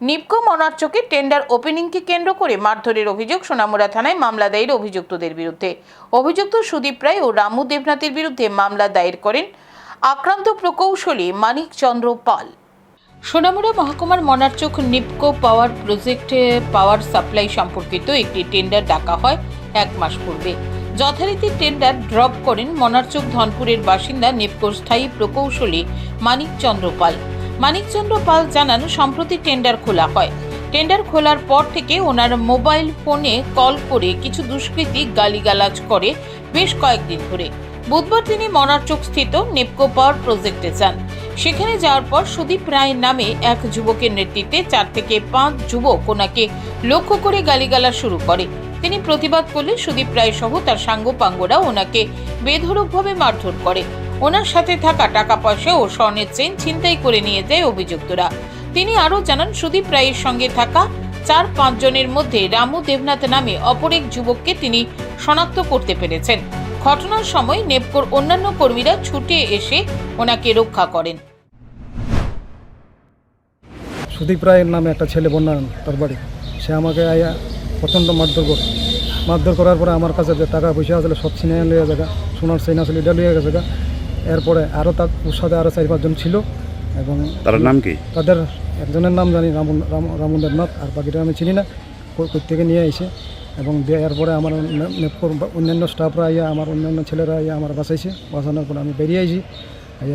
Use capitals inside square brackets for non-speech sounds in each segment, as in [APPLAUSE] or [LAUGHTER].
NEEPCO মনার্চকের tender ওপেনিংকে কেন্দ্র করে মারধরের অভিযোগ সোনামুড়া থানায় মামলা দায়ের অভিযুক্তদের বিরুদ্ধে। অভিযুক্ত সুদীপ রায় ও রামু দেবনাথের বিরুদ্ধে মামলা দায়ের করেন আক্রান্ত প্রকৌশলী মানিক চন্দ্র পাল। সোনামুড়া মহকুমার মনারচক নিপকো পাওয়ার প্রজেক্টে পাওয়ার সাপ্লাই সম্পর্কিত একটি টেন্ডার ডাকা হয় এক মাস পূর্বে। যথারীতি টেন্ডার ড্রপ করেন মনারচক ধনপুরের বাসিন্দা নিপকোর স্থায়ী প্রকৌশলী মানিক চন্দ্র পাল। মানিকচন্দ্র পাল জানান, সম্প্রতি টেন্ডার খোলা হয়। টেন্ডার খোলার পর থেকে ওনার মোবাইল ফোনে কল করে কিছু দুষ্কৃতী গালিগালাজ করে বেশ কয়েকদিন ধরে। বুধবার তিনি মনারচক স্থিত নেপকো পাওয়ার প্রজেক্টে যান। সেখানে যাওয়ার পর সুদীপ রায় নামে এক যুবকের নেতৃত্বে চার থেকে পাঁচ যুবক ওনাকে লক্ষ্য করে গালিগালা শুরু করে। তিনি প্রতিবাদ করলে সুদীপ রায় সহ তার সাঙ্গপাঙ্গরা ওনাকে বেধড়কভাবে মারধর করে। ওনার সাথে থাকা টাকা পয়সা ও স্বর্ণের চেন ছিনতাই করে নিয়ে যায় অভিযুক্তরা। তিনি আরও জানান, সুদীপ রায়ের সঙ্গে থাকা চার পাঁচ জনের মধ্যে রামু দেবনাথ নামে অপর এক যুবককে তিনি শনাক্ত করতে পেরেছেন। ঘটনার সময় নেপকোর অন্যান্য কর্মীরা ছুটে এসে ওনাকে রক্ষা করেন। সুদীপ রায়ের নামে একটা ছেলে বন্যায়ন তার বাড়ি। সে আমাকে আয়া প্রচণ্ড মারধর করে। মারধর করার পরে আমার কাছে যে টাকা পয়সা আসলে সব ছিনে লিয়ে জায়গা সোনার সেইন আসলে এটা গেছে। এরপরে আরও তার সাথে আরও চার পাঁচজন ছিল এবং তার নাম কি? তাদের একজনের নাম জানি রামন রাম- রামন দেবনাথ আর বাকিটা আমি চিনি না। থেকে নিয়ে এসে এবং দেওয়ার পরে আমার অন্যান্য স্টাফরা আইয়া আমার অন্যান্য ছেলেরা আইয়া আমার বাঁচাইছে বাঁচানোর পরে আমি বেরিয়ে আইছি।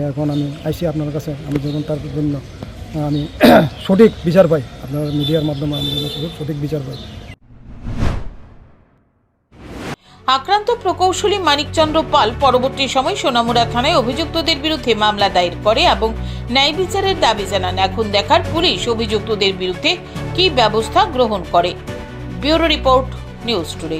এখন আমি আইছি আপনার কাছে। আমি যখন তার জন্য আমি [CLEARS THROAT] সঠিক বিচার পাই আপনার মিডিয়ার মাধ্যমে আমি সঠিক- সঠিক বিচার পাই আক্রান্ত প্রকৌশলী মানিকচন্দ্র পাল পরবর্তী সময় সোনামুড়া থানায় অভিযুক্তদের বিরুদ্ধে মামলা দায়ের করে এবং ন্যায় বিচারের দাবি জানান। এখন দেখার পুলিশ অভিযুক্তদের বিরুদ্ধে কি ব্যবস্থা গ্রহণ করে। Bureau report, news today.